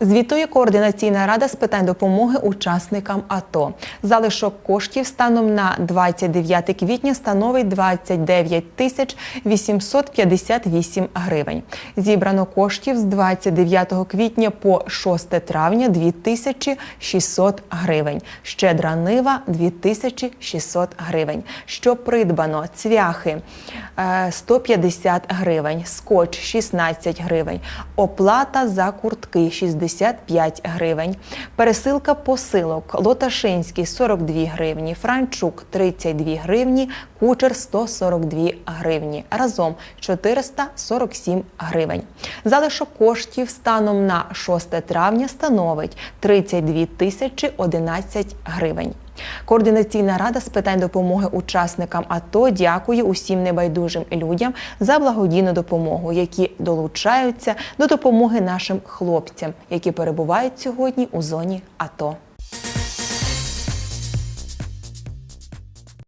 Звітує координаційна рада з питань допомоги учасникам АТО. Залишок коштів станом на 29 квітня становить 29 тисяч 858 гривень. Зібрано коштів з 29 квітня по 6 травня 2600 гривень. Щедра нива 2600 гривень. Що придбано? Цвяхи е, 150 гривень, скотч 16 гривень, оплата за куртки 65 гривень, пересилка посилок Лоташинський 42 гривні, Франчук 32 гривні, Кучер 142 гривні. Разом 447 гривень. Залишок коштів станом на 6 травня становить 32 тисячі 11 гривень. Координаційна рада з питань допомоги учасникам АТО дякує усім небайдужим людям за благодійну допомогу, які долучаються до допомоги нашим хлопцям, які перебувають сьогодні у зоні АТО.